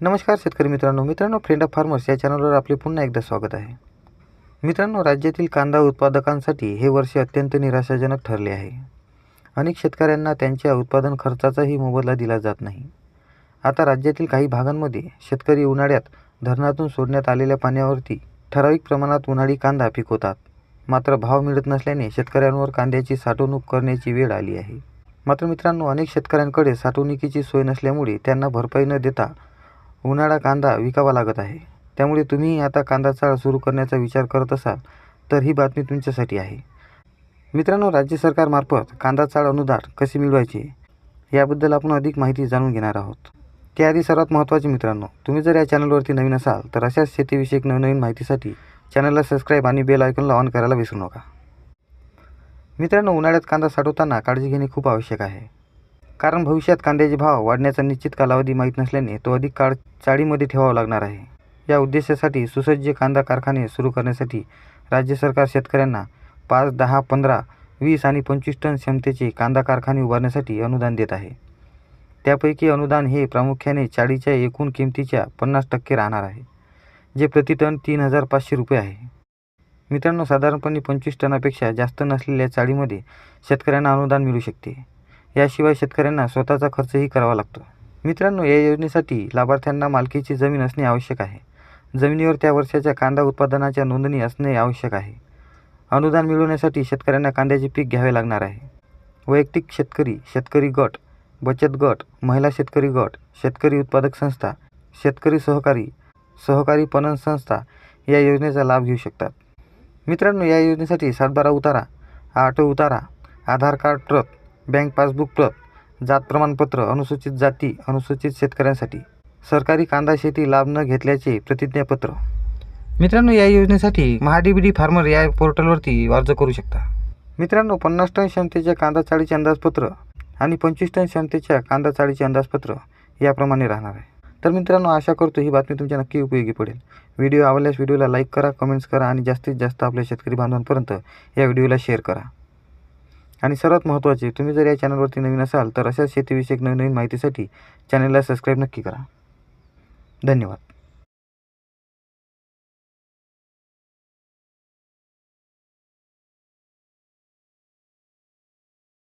नमस्कार शेतकरी मित्रांनो मित्रांनो फ्रेंड ऑफ फार्मर्स या चॅनलवर आपले पुन्हा एकदा स्वागत आहे. मित्रांनो राज्यातील कांदा उत्पादकांसाठी हे वर्ष अत्यंत निराशाजनक ठरले आहे. अनेक शेतकऱ्यांना त्यांच्या उत्पादन खर्चाचाही मोबदला दिला जात नाही. आता राज्यातील काही भागांमध्ये शेतकरी उन्हाळ्यात धरणातून सोडण्यात आलेल्या पाण्यावरती ठराविक प्रमाणात उन्हाळी कांदा पिकवतात. मात्र भाव मिळत नसल्याने शेतकऱ्यांवर कांद्याची साठवणूक करण्याची वेळ आली आहे. मात्र मित्रांनो अनेक शेतकऱ्यांकडे साठवणुकीची सोय नसल्यामुळे त्यांना भरपाई न देता उन्हाळा कांदा विकावा लागत आहे. त्यामुळे तुम्ही आता कांदा चाळ सुरू करण्याचा विचार करत असाल तर ही बातमी तुमच्यासाठी आहे. मित्रांनो राज्य सरकारमार्फत कांदा चाळ अनुदान कसे मिळवायचे याबद्दल आपण अधिक माहिती जाणून घेणार आहोत. त्याआधी सर्वात महत्त्वाचे मित्रांनो तुम्ही जर या चॅनलवरती नवीन असाल तर अशाच शेतीविषयक नवनवीन माहितीसाठी चॅनलला सबस्क्राईब आणि बेल आयकॉनला ऑन करायला विसरू नका. मित्रांनो उन्हाळ्यात कांदा साठवताना काळजी घेणे खूप आवश्यक आहे. कारण भविष्यात कांद्याचे भाव वाढण्याचा निश्चित कालावधी माहीत नसल्याने तो अधिक काळ चाळीमध्ये ठेवावा लागणार आहे. या उद्देशासाठी सुसज्ज कांदा कारखाने सुरू करण्यासाठी राज्य सरकार शेतकऱ्यांना पाच दहा पंधरा वीस आणि पंचवीस टन क्षमतेचे कांदा कारखाने उभारण्यासाठी अनुदान देत आहे. त्यापैकी अनुदान हे प्रामुख्याने चाळीच्या एकूण किमतीच्या पन्नास टक्के राहणार आहे जे प्रति टन तीन हजार पाचशे रुपये आहे. मित्रांनो साधारणपणे पंचवीस टनापेक्षा जास्त नसलेल्या चाळीमध्ये शेतकऱ्यांना अनुदान मिळू शकते. याशिवाय शेतकऱ्यांना स्वतःचा खर्चही करावा लागतो. मित्रांनो या योजनेसाठी लाभार्थ्यांना मालकीची जमीन असणे आवश्यक आहे. जमिनीवर त्या वर्षाच्या कांदा उत्पादनाच्या नोंदणी असणे आवश्यक आहे. अनुदान मिळवण्यासाठी शेतकऱ्यांना कांद्याचे पीक घ्यावे लागणार आहे. वैयक्तिक शेतकरी शेतकरी गट बचत गट महिला शेतकरी गट शेतकरी उत्पादक संस्था शेतकरी सहकारी सहकारी पणन संस्था या योजनेचा लाभ घेऊ शकतात. मित्रांनो या योजनेसाठी सातबारा उतारा आटो उतारा आधार कार्ड ट्रक बँक पासबुक प्रत जात प्रमाणपत्र अनुसूचित जाती अनुसूचित शेतकऱ्यांसाठी. सरकारी कांदा शेती लाभ न घेतल्याचे प्रतिज्ञापत्र. मित्रांनो या योजनेसाठी महाडीबीडी फार्मर या पोर्टलवरती अर्ज करू शकता. मित्रांनो पन्नास टन क्षमतेच्या कांदा चाळीचे अंदाजपत्र आणि पंचवीस टन क्षमतेच्या कांदा चाळीचे अंदाजपत्र याप्रमाणे राहणार आहे. तर मित्रांनो आशा करतो ही बातमी तुमच्या नक्की उपयोगी पडेल. व्हिडिओ आवडल्यास व्हिडिओला लाईक करा कमेंट्स करा आणि जास्तीत जास्त आपल्या शेतकरी बांधवांपर्यंत या व्हिडिओला शेअर करा. आणि सर्वात महत्त्वाचे तुम्ही जर या चॅनलवरती नवीन असाल तर अशाच शेतीविषयक नवीन नवीन माहितीसाठी चॅनलला सबस्क्राईब नक्की करा. धन्यवाद.